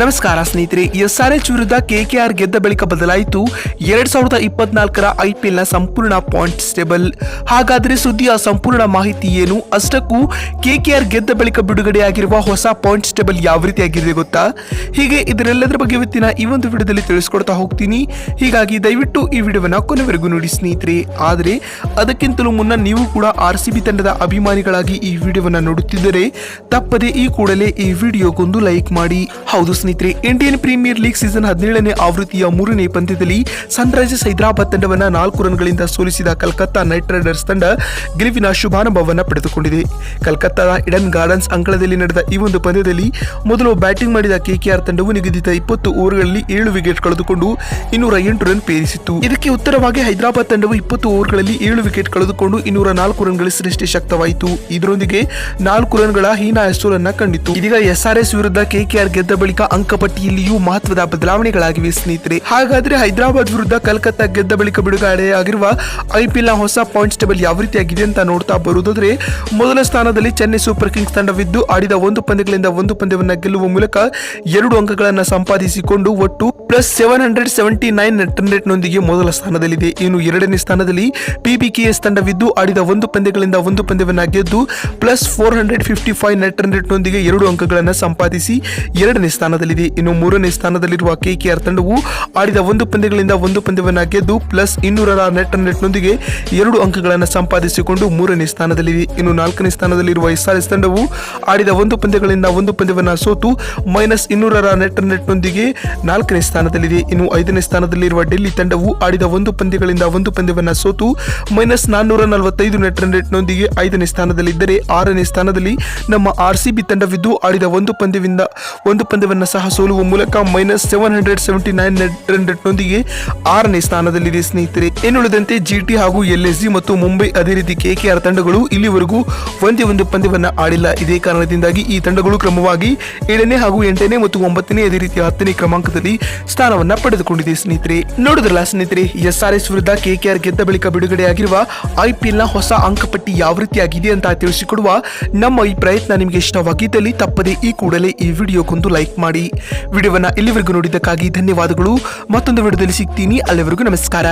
ನಮಸ್ಕಾರ ಸ್ನೇಹಿತರೆ S R H ವಿರುದ್ಧ ಕೆಕೆಆರ್ ಗೆದ್ದ ಬಳಿಕ ಬದಲಾಯಿತು. ಎರಡ್ ಸಾವಿರದ ಇಪ್ಪತ್ನಾಲ್ಕರ ಐಪಿಎಲ್ನ ಸಂಪೂರ್ಣ ಪಾಯಿಂಟ್ಸ್ ಟೇಬಲ್. ಹಾಗಾದ್ರೆ ಸುದ್ದಿಯ ಸಂಪೂರ್ಣ ಮಾಹಿತಿ ಏನು? ಅಷ್ಟಕ್ಕೂ ಕೆಕೆಆರ್ ಗೆದ್ದ ಬಳಿಕ ಬಿಡುಗಡೆಯಾಗಿರುವ ಹೊಸ ಪಾಯಿಂಟ್ಸ್ ಟೇಬಲ್ ಯಾವ ರೀತಿ ಆಗಿದೆ ಗೊತ್ತಾ? ಹೀಗೆ ಇದರೆಲ್ಲದರ ಬಗ್ಗೆ ಇವತ್ತಿನ ಈ ಒಂದು ವಿಡಿಯೋದಲ್ಲಿ ತಿಳಿಸ್ಕೊಡ್ತಾ ಹೋಗ್ತೀನಿ. ಹೀಗಾಗಿ ದಯವಿಟ್ಟು ಈ ವಿಡಿಯೋವನ್ನ ಕೊನೆವರೆಗೂ ನೋಡಿ ಸ್ನೇಹಿತರೆ. ಆದರೆ, ಅದಕ್ಕಿಂತಲೂ ಮುನ್ನ ನೀವು ಕೂಡ ಆರ್ ತಂಡದ ಅಭಿಮಾನಿಗಳಾಗಿ ಈ ವಿಡಿಯೋವನ್ನ ನೋಡುತ್ತಿದ್ದರೆ, ತಪ್ಪದೆ ಈ ಕೂಡಲೇ ಈ ವಿಡಿಯೋಗೊಂದು ಲೈಕ್ ಮಾಡಿ. ಹೌದು ಸ್ನೇಹಿತರೆ. ಇಂಡಿಯನ್ ಪ್ರೀಮಿಯರ್ ಲೀಗ್ ಸೀಸನ್ ಹದಿನೇಳನೇ ಆವೃತ್ತಿಯ ಮೂರನೇ ಪಂದ್ಯದಲ್ಲಿ ಸನ್ರೈಸರ್ಸ್ ಹೈದರಾಬಾದ್ ತಂಡವನ್ನ ನಾಲ್ಕು ರನ್ಗಳಿಂದ ಸೋಲಿಸಿದ ಕಲ್ಕತ್ತಾ ನೈಟ್ ರೈಡರ್ಸ್ ತಂಡ ಗೆಲುವಿನ ಶುಭಾರಂಭವನ್ನ ಪಡೆದುಕೊಂಡಿದೆ. ಕಲ್ಕತ್ತಾದ ಇಡನ್ ಗಾರ್ಡನ್ಸ್ ಅಂಗಳದಲ್ಲಿ ನಡೆದ ಈ ಒಂದು ಪಂದ್ಯದಲ್ಲಿ ಮೊದಲು ಬ್ಯಾಟಿಂಗ್ ಮಾಡಿದ ಕೆಕೆಆರ್ ತಂಡವು ನಿಗದಿತ ಇಪ್ಪತ್ತು ಓವರ್ಗಳಲ್ಲಿ ಏಳು ವಿಕೆಟ್ ಕಳೆದುಕೊಂಡು ಇನ್ನೂರ ಎಂಟು ರನ್ ಪೇರಿಸಿತ್ತು. ಇದಕ್ಕೆ ಉತ್ತರವಾಗಿ ಹೈದರಾಬಾದ್ ತಂಡವು ಇಪ್ಪತ್ತು ಓವರ್ಗಳಲ್ಲಿ ಏಳು ವಿಕೆಟ್ ಕಳೆದುಕೊಂಡು ಇನ್ನೂರ ನಾಲ್ಕು ರನ್ಗಳ ಸೃಷ್ಟಿ ಶಕ್ತವಾಯಿತು. ಇದರೊಂದಿಗೆ ನಾಲ್ಕು ರನ್ಗಳ ಹೀನಾಯ ಸೋಲನ್ನ ಕಂಡಿತು ಇದೀಗ ಎಸ್ಆರ್ಎಸ್ ವಿರುದ್ಧ ಕೆಕೆಆರ್ ಗೆದ್ದ ಬಳಿಕ ಅಂಕಪಟ್ಟಿಯಲ್ಲಿಯೂ ಮಹತ್ವದ ಬದಲಾವಣೆಗಳಾಗಿವೆ, ಸ್ನೇಹಿತರೆ. ಹಾಗಾದ್ರೆ ಹೈದರಾಬಾದ್ ವಿರುದ್ಧ ಕಲ್ಕತ್ತಾ ಗೆದ್ದ ಬಳಿಕ ಬಿಡುಗಡೆಯಾಗಿರುವ ಐಪಿಎಲ್ನ ಹೊಸ ಪಾಯಿಂಟ್ಸ್ ಟೇಬಲ್ ಯಾವ ರೀತಿಯಾಗಿದೆ ಅಂತ ನೋಡ್ತಾ ಬರುವುದಾದ್ರೆ, ಮೊದಲ ಸ್ಥಾನದಲ್ಲಿ ಚೆನ್ನೈ ಸೂಪರ್ ಕಿಂಗ್ಸ್ ತಂಡವಿದ್ದು ಆಡಿದ ಒಂದು ಪಂದ್ಯಗಳಿಂದ ಒಂದು ಪಂದ್ಯವನ್ನು ಗೆಲ್ಲುವ ಮೂಲಕ ಎರಡು ಅಂಕಗಳನ್ನು ಸಂಪಾದಿಸಿಕೊಂಡು ಒಟ್ಟು plus seven hundred seventy nine net ನೊಂದಿಗೆ ಮೊದಲ ಸ್ಥಾನದಲ್ಲಿದೆ. ಇನ್ನು ಎರಡನೇ ಸ್ಥಾನದಲ್ಲಿ ಪಿಬಿಕೆಎಸ್ ತಂಡವಿದ್ದು, ಆಡಿದ ಒಂದು ಪಂದ್ಯಗಳಿಂದ ಒಂದು ಪಂದ್ಯವನ್ನು ಗೆದ್ದು, plus four hundred fifty five net ರೇಟ್ನೊಂದಿಗೆ ಎರಡು ಅಂಕಗಳನ್ನು ಸಂಪಾದಿಸಿ ಎರಡನೇ ಸ್ಥಾನದಲ್ಲಿದೆ. ಇನ್ನು ಮೂರನೇ ಸ್ಥಾನದಲ್ಲಿರುವ ಕೆಕೆಆರ್ ತಂಡವು ಆಡಿದ ಒಂದು ಪಂದ್ಯಗಳಿಂದ ಒಂದು ಪಂದ್ಯವನ್ನು ಗೆದ್ದು, ಪ್ಲಸ್ ಇನ್ನೂರರ ನೆಟ್ ರೇಟ್ನೊಂದಿಗೆ ಎರಡು ಅಂಕಗಳನ್ನು ಸಂಪಾದಿಸಿಕೊಂಡು ಮೂರನೇ ಸ್ಥಾನದಲ್ಲಿದೆ. ಇನ್ನು ನಾಲ್ಕನೇ ಸ್ಥಾನದಲ್ಲಿರುವ ಎಸ್ಆರ್ಎಸ್ ತಂಡವು ಆಡಿದ ಒಂದು ಪಂದ್ಯಗಳಿಂದ ಒಂದು ಪಂದ್ಯವನ್ನು ಸೋತು, ಮೈನಸ್ ಇನ್ನೂರರ ನೆಟ್ ನೊಂದಿಗೆ ನಾಲ್ಕನೇ ಸ್ಥಾನದಲ್ಲಿದೆ. ಇನ್ನು ಐದನೇ ಸ್ಥಾನದಲ್ಲಿರುವ ಡೆಲ್ಲಿ ತಂಡವು ಆಡಿದ ಒಂದು ಪಂದ್ಯಗಳಿಂದ ಒಂದು ಪಂದ್ಯವನ್ನು ಸೋತು ಮೈನಸ್ ನಾನ್ನೂರ ನಲವತ್ತೈದು ನೆಟ್ ನೊಂದಿಗೆ ಐದನೇ ಸ್ಥಾನದಲ್ಲಿದ್ದರೆ ಆರನೇ ಸ್ಥಾನದಲ್ಲಿ ನಮ್ಮ ಆರ್ ಸಿ ತಂಡವಿದ್ದು ಆಡಿದ ಒಂದು ಪಂದ್ಯದಿಂದ ಒಂದು ಪಂದ್ಯವನ್ನು ಸಹ ಸೋಲುವ ಮೂಲಕ minus seven hundred seventy nine net ನೊಂದಿಗೆ ಆರನೇ ಸ್ಥಾನದಲ್ಲಿದೆ ಸ್ನೇಹಿತರೆ. ಇನ್ನುಳಿದಂತೆ ಜಿಟಿ ಹಾಗೂ ಎಲ್ಎಸ್ಜಿ ಮತ್ತು ಮುಂಬೈ ಅದೇ ರೀತಿ ಕೆಕೆಆರ್ ತಂಡಗಳು ಇಲ್ಲಿವರೆಗೂ ಒಂದೇ ಒಂದು ಪಂದ್ಯವನ್ನು ಆಡಿಲ್ಲ. ಇದೇ ಕಾರಣದಿಂದಾಗಿ ಈ ತಂಡಗಳು ಕ್ರಮವಾಗಿ ಏಳನೇ ಹಾಗೂ ಎಂಟನೇ ಮತ್ತು ಒಂಬತ್ತನೇ ಅದೇ ರೀತಿ ಹತ್ತನೇ ಕ್ರಮಾಂಕದಲ್ಲಿ ಸ್ಥಾನವನ್ನ ಪಡೆದುಕೊಂಡಿದೆ ಸ್ನೇಹಿತರೆ. ನೋಡಿದ್ರಲ್ಲ ಸ್ನೇಹಿತರೆ ಎಸ್ ಆರ್ ಎಸ್ ವಿರುದ್ಧ ಕೆಕೆಆರ್ ಗೆದ್ದ ಬಳಿಕ ಬಿಡುಗಡೆಯಾಗಿರುವ ನ ಹೊಸ ಅಂಕಪಟ್ಟಿ ಯಾವ ರೀತಿಯಾಗಿದೆ ಅಂತ ತಿಳಿಸಿಕೊಡುವ ನಮ್ಮ ಈ ಪ್ರಯತ್ನ ನಿಮಗೆ ಇಷ್ಟವಾಗಿದ್ದಲ್ಲಿ ತಪ್ಪದೆ ಈ ಕೂಡಲೇ ಈ ವಿಡಿಯೋಗೊಂದು ಲೈಕ್ ಮಾಡಿ. ವಿಡಿಯೋವನ್ನ ಇಲ್ಲಿವರೆಗೂ ನೋಡಿದ್ದಕ್ಕಾಗಿ ಧನ್ಯವಾದಗಳು. ಮತ್ತೊಂದು ವಿಡಿಯೋದಲ್ಲಿ ಸಿಗ್ತೀನಿ. ಅಲ್ಲಿವರೆಗೂ ನಮಸ್ಕಾರ.